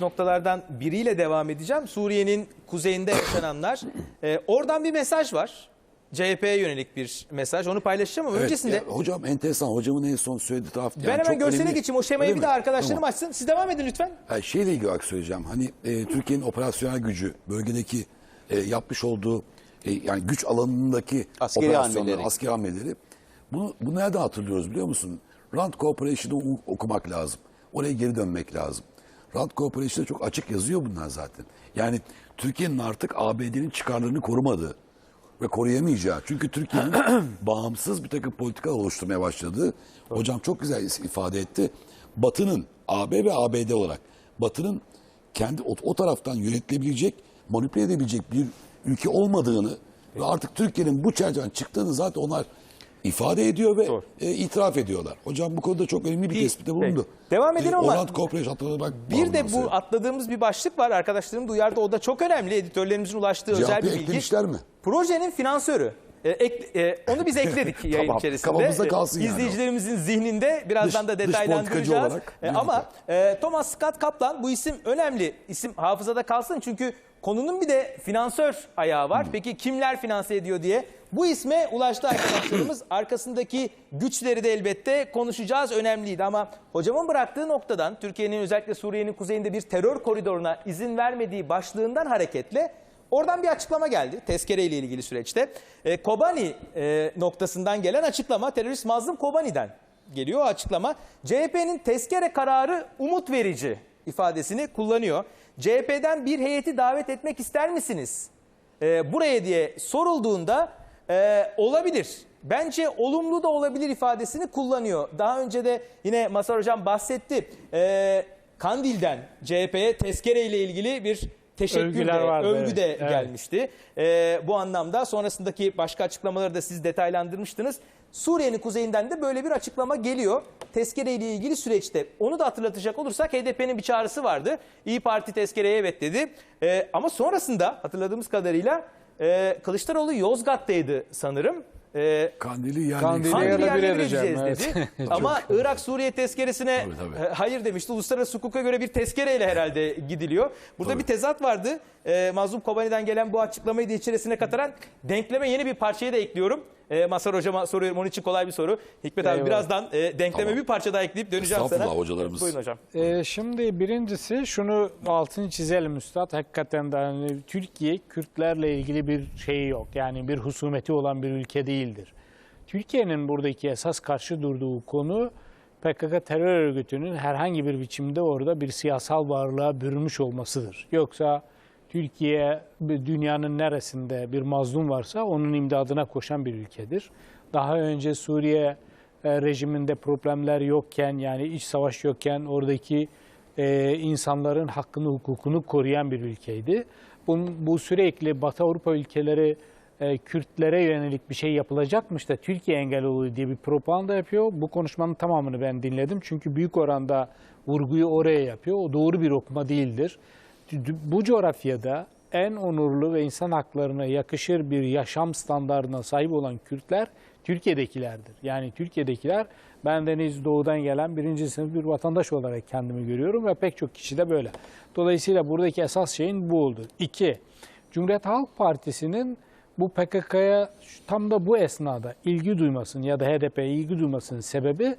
noktalardan biriyle devam edeceğim. Suriye'nin kuzeyinde yaşananlar. Ee, oradan bir mesaj var. CHP'ye yönelik bir mesaj. Onu paylaşacağım ama Evet, öncesinde ya hocam enteresan. Hocamın en son söylediği taraf. ben hemen görsele geçeyim. O şemayı Öyle bir daha mi? arkadaşlarım Tamam. açsın. Siz devam edin lütfen. Ha, şeyle ilgili olarak söyleyeceğim. Hani e, Türkiye'nin operasyonel gücü, bölgedeki e, yapmış olduğu e, yani güç alanındaki Askeri operasyonlar, hamleleri. askeri hamleleri. Bunu, bunu nereden hatırlıyoruz biliyor musun? Rand Corporation'ı u- okumak lazım. Oraya geri dönmek lazım. Rand Corporation'da çok açık yazıyor bunlar zaten. Yani Türkiye'nin artık ABD'nin çıkarlarını korumadığı ve koruyamayacağı. Çünkü Türkiye'nin bağımsız bir takım politikalar oluşturmaya başladığı, hocam çok güzel ifade etti. Batı'nın, AB ve ABD olarak, Batı'nın kendi o, o taraftan yönetilebilecek, manipüle edebilecek bir ülke olmadığını ve artık Türkiye'nin bu çerçeveden çıktığını zaten onlar ifade ediyor ve Doğru. e, itiraf ediyorlar. Hocam bu konuda çok önemli bir Bir- tespitte bulundu. Peki. Devam edelim ama Orant Corporation hatırlamak Bir de bu atladığımız bir başlık var. Arkadaşlarım da uyardı. O da çok önemli. Editörlerimizin ulaştığı özel Cevabı bir bilgi. eklemişler mi? Projenin finansörü. E, ek- e, onu biz ekledik yayın Tamam, içerisinde. kafamızda kalsın E, yani o. İzleyicilerimizin zihninde birazdan Dış- da detaylandıracağız. olarak E, ama e, Thomas Scott Kaplan bu isim önemli. İsim hafızada kalsın çünkü konunun bir de finansör ayağı var. Peki kimler finanse ediyor diye. Bu isme ulaştı arkadaşlarımız. Arkasındaki güçleri de elbette konuşacağız. Önemliydi ama hocamın bıraktığı noktadan Türkiye'nin özellikle Suriye'nin kuzeyinde bir terör koridoruna izin vermediği başlığından hareketle Oradan bir açıklama geldi tezkere ile ilgili süreçte. E, Kobani e, noktasından gelen açıklama terörist Mazlum Kobani'den geliyor o açıklama. CHP'nin tezkere kararı umut verici ifadesini kullanıyor. CHP'den bir heyeti davet etmek ister misiniz? E, buraya diye sorulduğunda e, olabilir. Bence olumlu da olabilir ifadesini kullanıyor. Daha önce de yine Masar Hocam bahsetti. E, Kandil'den CHP'ye tezkere ile ilgili bir teşekkür de, vardı, övgü de evet. Evet. gelmişti. Ee, bu anlamda sonrasındaki başka açıklamaları da siz detaylandırmıştınız. Suriye'nin kuzeyinden de böyle bir açıklama geliyor. Tezkere ile ilgili süreçte. Onu da hatırlatacak olursak HDP'nin bir çağrısı vardı. İyi Parti tezkereye evet dedi. Ee, ama sonrasında hatırladığımız kadarıyla e, Kılıçdaroğlu Yozgat'taydı sanırım. Ee, Kandili yani Kandili Hangi yerle bir edeceğim, gideceğiz evet. dedi. Ama Irak Suriye tezkeresine Tabii, tabii. e, hayır demişti. Uluslararası hukuka göre bir tezkereyle herhalde gidiliyor. Burada Tabii. bir tezat vardı. E, Mazlum Kobani'den gelen bu açıklamayı da içerisine katarak denkleme yeni bir parçayı da ekliyorum. E, Masar hocama soruyorum. Onun için kolay bir soru. Hikmet abi Eyvallah. birazdan e, denkleme Tamam. bir parça daha ekleyip döneceğim sana. Estağfurullah hocalarımız. Buyurun hocam. Ee, şimdi birincisi şunu altını çizelim üstad. Hakikaten de hani Türkiye Kürtlerle ilgili bir şeyi yok. Yani bir husumeti olan bir ülke değildir. Türkiye'nin buradaki esas karşı durduğu konu PKK terör örgütünün herhangi bir biçimde orada bir siyasal varlığa bürünmüş olmasıdır. Yoksa Türkiye dünyanın neresinde bir mazlum varsa onun imdadına koşan bir ülkedir. Daha önce Suriye e, rejiminde problemler yokken yani iç savaş yokken oradaki e, insanların hakkını hukukunu koruyan bir ülkeydi. Bu sürekli Batı Avrupa ülkeleri e, Kürtlere yönelik bir şey yapılacakmış da Türkiye engel oluyor diye bir propaganda yapıyor. Bu konuşmanın tamamını ben dinledim. Çünkü büyük oranda vurguyu oraya yapıyor. O doğru bir okuma değildir. Bu coğrafyada en onurlu ve insan haklarına yakışır bir yaşam standartına sahip olan Kürtler Türkiye'dekilerdir. Yani Türkiye'dekiler ben Deniz Doğu'dan gelen birinci sınıf bir vatandaş olarak kendimi görüyorum ve pek çok kişi de böyle. Dolayısıyla buradaki esas şeyin bu oldu. İki, Cumhuriyet Halk Partisi'nin bu PKK'ya tam da bu esnada ilgi duymasının ya da HDP'ye ilgi duymasının sebebi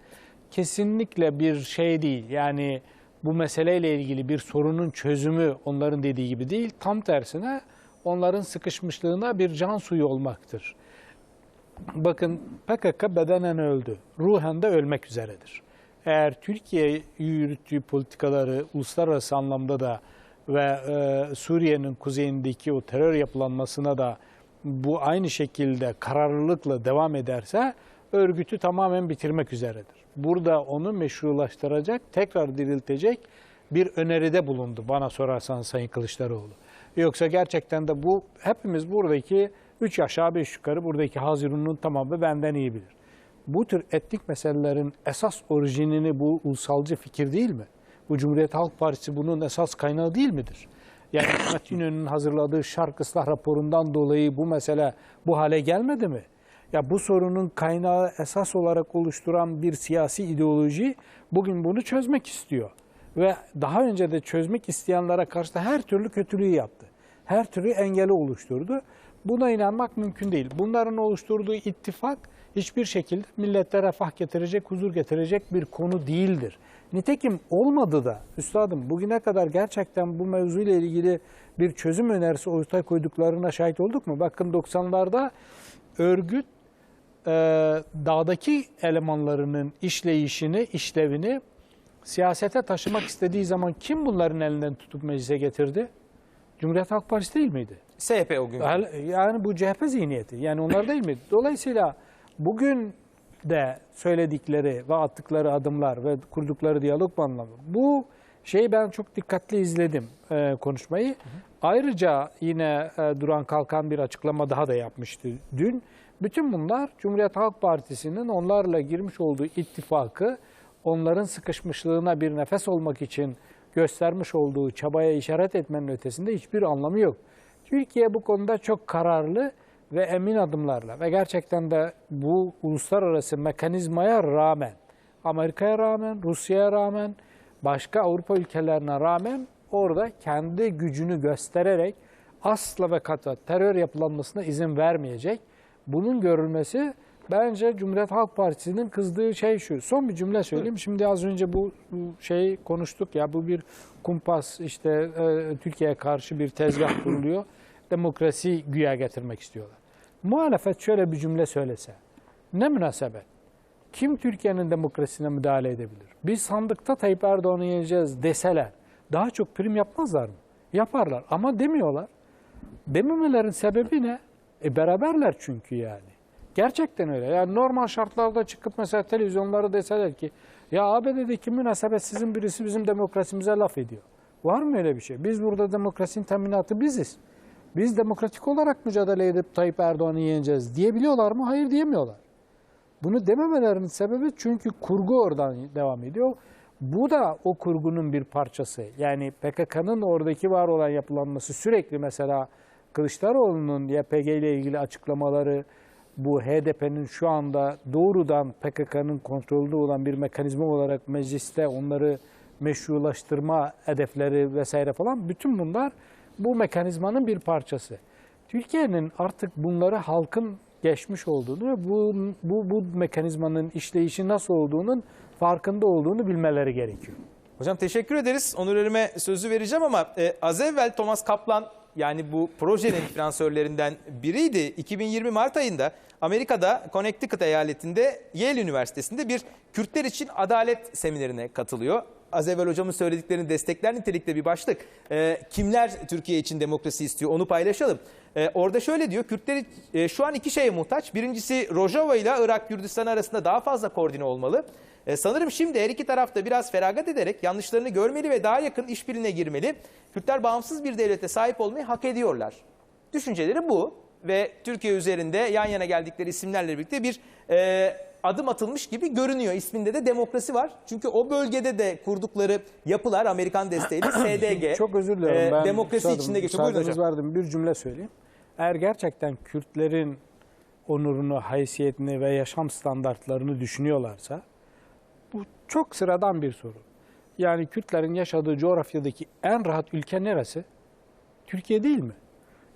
kesinlikle bir şey değil. Yani bu meseleyle ilgili bir sorunun çözümü onların dediği gibi değil. Tam tersine onların sıkışmışlığına bir can suyu olmaktır. Bakın PKK bedenen öldü. Ruhen de ölmek üzeredir. Eğer Türkiye yürüttüğü politikaları uluslararası anlamda da ve e, Suriye'nin kuzeyindeki o terör yapılanmasına da bu aynı şekilde kararlılıkla devam ederse örgütü tamamen bitirmek üzeredir. Burada onu meşrulaştıracak, tekrar diriltecek bir öneride bulundu bana sorarsan Sayın Kılıçdaroğlu. Yoksa gerçekten de bu hepimiz buradaki 3 aşağı 5 yukarı buradaki Hazirun'un tamamı benden iyi bilir. Bu tür etnik meselelerin esas orijinini bu ulusalcı fikir değil mi? Bu Cumhuriyet Halk Partisi bunun esas kaynağı değil midir? Yani İnönü'nün hazırladığı şark ıslah raporundan dolayı bu mesele bu hale gelmedi mi? Ya bu sorunun kaynağı esas olarak oluşturan bir siyasi ideoloji bugün bunu çözmek istiyor. ve daha önce de çözmek isteyenlere karşı da her türlü kötülüğü yaptı. Her türlü engeli oluşturdu. Buna inanmak mümkün değil. Bunların oluşturduğu ittifak hiçbir şekilde millete refah getirecek, huzur getirecek bir konu değildir. Nitekim olmadı da üstadım bugüne kadar gerçekten bu mevzuyla ilgili bir çözüm önerisi ortaya koyduklarına şahit olduk mu? Bakın 90'larda örgüt e, dağdaki elemanlarının işleyişini, işlevini siyasete taşımak istediği zaman kim bunların elinden tutup meclise getirdi? Cumhuriyet Halk Partisi değil miydi? SHP o gün. Yani bu CHP zihniyeti. Yani onlar değil mi? Dolayısıyla bugün de söyledikleri ve attıkları adımlar ve kurdukları diyalog anlamı. Bu şeyi ben çok dikkatli izledim e, konuşmayı. Ayrıca yine e, Duran Kalkan bir açıklama daha da yapmıştı dün. Bütün bunlar Cumhuriyet Halk Partisi'nin onlarla girmiş olduğu ittifakı onların sıkışmışlığına bir nefes olmak için göstermiş olduğu çabaya işaret etmenin ötesinde hiçbir anlamı yok. Türkiye bu konuda çok kararlı ve emin adımlarla ve gerçekten de bu uluslararası mekanizmaya rağmen, Amerika'ya rağmen, Rusya'ya rağmen, başka Avrupa ülkelerine rağmen orada kendi gücünü göstererek asla ve kata terör yapılanmasına izin vermeyecek. Bunun görülmesi bence Cumhuriyet Halk Partisi'nin kızdığı şey şu. Son bir cümle söyleyeyim. Şimdi az önce bu, şeyi konuştuk ya bu bir kumpas işte e, Türkiye'ye karşı bir tezgah kuruluyor. Demokrasi güya getirmek istiyorlar. Muhalefet şöyle bir cümle söylese. Ne münasebet? Kim Türkiye'nin demokrasisine müdahale edebilir? Biz sandıkta Tayyip Erdoğan'ı yeneceğiz deseler daha çok prim yapmazlar mı? Yaparlar ama demiyorlar. Dememelerin sebebi ne? E beraberler çünkü yani. Gerçekten öyle. Yani normal şartlarda çıkıp mesela televizyonları deseler ki ya ABD'deki münasebetsizin birisi bizim demokrasimize laf ediyor. Var mı öyle bir şey? Biz burada demokrasinin teminatı biziz. Biz demokratik olarak mücadele edip Tayyip Erdoğan'ı yeneceğiz diyebiliyorlar mı? Hayır diyemiyorlar. Bunu dememelerinin sebebi çünkü kurgu oradan devam ediyor. Bu da o kurgunun bir parçası. Yani PKK'nın oradaki var olan yapılanması sürekli mesela Kılıçdaroğlu'nun YPG ile ilgili açıklamaları, bu HDP'nin şu anda doğrudan PKK'nın kontrolünde olan bir mekanizma olarak mecliste onları meşrulaştırma hedefleri vesaire falan bütün bunlar bu mekanizmanın bir parçası. Türkiye'nin artık bunları halkın geçmiş olduğunu ve bu, bu, bu mekanizmanın işleyişi nasıl olduğunun farkında olduğunu bilmeleri gerekiyor. Hocam teşekkür ederiz. Onur Erim'e sözü vereceğim ama e, az evvel Thomas Kaplan yani bu projenin finansörlerinden biriydi. 2020 Mart ayında Amerika'da Connecticut eyaletinde Yale Üniversitesi'nde bir Kürtler için adalet seminerine katılıyor. Az evvel hocamın söylediklerini destekler nitelikte bir başlık. E, kimler Türkiye için demokrasi istiyor onu paylaşalım. E, orada şöyle diyor, Kürtler e, şu an iki şeye muhtaç. Birincisi Rojava ile Irak Kürdistan arasında daha fazla koordine olmalı. E, sanırım şimdi her iki tarafta biraz feragat ederek yanlışlarını görmeli ve daha yakın işbirliğine girmeli. Kürtler bağımsız bir devlete sahip olmayı hak ediyorlar. Düşünceleri bu ve Türkiye üzerinde yan yana geldikleri isimlerle birlikte bir e, adım atılmış gibi görünüyor. İsminde de demokrasi var. Çünkü o bölgede de kurdukları yapılar Amerikan desteğiyle SDG. Çok özür dilerim. e, ben demokrasi içinde geçiyor. Buyurun hocam. vardı bir cümle söyleyeyim. Eğer gerçekten Kürtlerin onurunu, haysiyetini ve yaşam standartlarını düşünüyorlarsa bu çok sıradan bir soru. Yani Kürtlerin yaşadığı coğrafyadaki en rahat ülke neresi? Türkiye değil mi?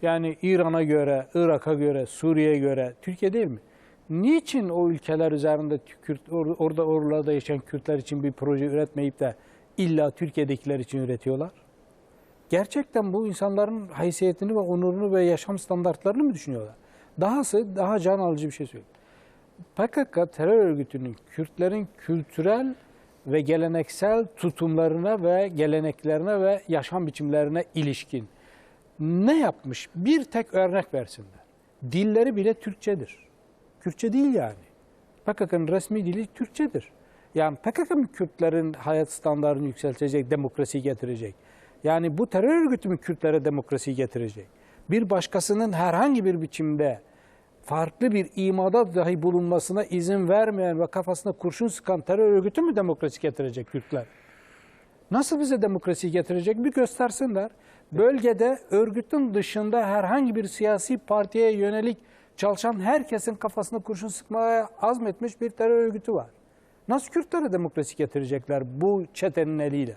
Yani İran'a göre, Irak'a göre, Suriye'ye göre Türkiye değil mi? Niçin o ülkeler üzerinde Kürt, or- orada oralarda yaşayan Kürtler için bir proje üretmeyip de illa Türkiye'dekiler için üretiyorlar? Gerçekten bu insanların haysiyetini ve onurunu ve yaşam standartlarını mı düşünüyorlar? Dahası daha can alıcı bir şey söyleyeyim. PKK terör örgütünün Kürtlerin kültürel ve geleneksel tutumlarına ve geleneklerine ve yaşam biçimlerine ilişkin ne yapmış? Bir tek örnek versinler. Dilleri bile Türkçedir. Kürtçe değil yani. PKK'nın resmi dili Türkçedir. Yani PKK mı Kürtlerin hayat standartını yükseltecek, demokrasiyi getirecek? Yani bu terör örgütü mü Kürtlere demokrasiyi getirecek? Bir başkasının herhangi bir biçimde farklı bir imada dahi bulunmasına izin vermeyen ve kafasına kurşun sıkan terör örgütü mü demokrasi getirecek Kürtler? Nasıl bize demokrasi getirecek bir göstersinler. Bölgede örgütün dışında herhangi bir siyasi partiye yönelik çalışan herkesin kafasına kurşun sıkmaya azmetmiş bir terör örgütü var. Nasıl Kürtlere demokrasi getirecekler bu çetenin eliyle?